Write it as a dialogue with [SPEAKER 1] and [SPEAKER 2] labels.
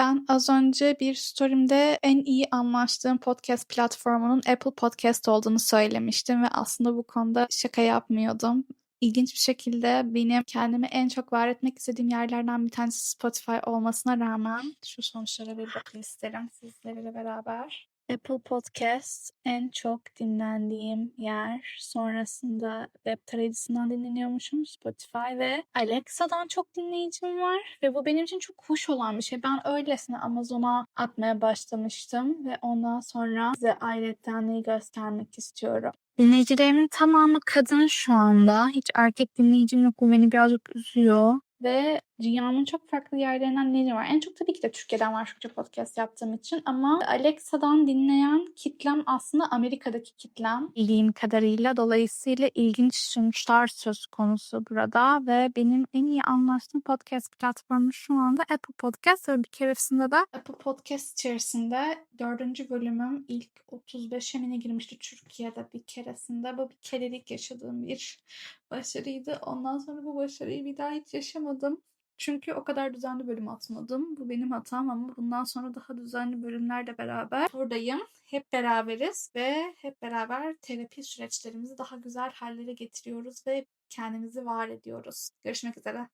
[SPEAKER 1] Ben az önce bir story'imde en iyi anlaştığım podcast platformunun Apple Podcast olduğunu söylemiştim ve aslında bu konuda şaka yapmıyordum. İlginç bir şekilde benim kendimi en çok var etmek istediğim yerlerden bir tanesi Spotify olmasına rağmen şu sonuçlara bir bakın isterim sizlerle beraber. Apple Podcast en çok dinlendiğim yer. Sonrasında web tarayıcısından dinleniyormuşum. Spotify ve Alexa'dan çok dinleyicim var. Ve bu benim için çok hoş olan bir şey. Ben öylesine Amazon'a atmaya başlamıştım. Ve ondan sonra size ayrıca göstermek istiyorum. Dinleyicilerimin tamamı kadın şu anda. Hiç erkek dinleyicim yok. Bu beni birazcık üzüyor. Ve dünyanın çok farklı yerlerinden dinleyici var. En çok tabii ki de Türkiye'den var Türkçe podcast yaptığım için ama Alexa'dan dinleyen kitlem aslında Amerika'daki kitlem. Bildiğim kadarıyla dolayısıyla ilginç sonuçlar söz konusu burada ve benim en iyi anlaştığım podcast platformu şu anda Apple Podcast ve bir keresinde de Apple Podcast içerisinde dördüncü bölümüm ilk 35'e mi girmişti Türkiye'de bir keresinde. Bu bir kerelik yaşadığım bir başarıydı. Ondan sonra bu başarıyı bir daha hiç yaşamadım. Çünkü o kadar düzenli bölüm atmadım. Bu benim hatam ama bundan sonra daha düzenli bölümlerle beraber buradayım. Hep beraberiz ve hep beraber terapi süreçlerimizi daha güzel hallere getiriyoruz ve kendimizi var ediyoruz. Görüşmek üzere.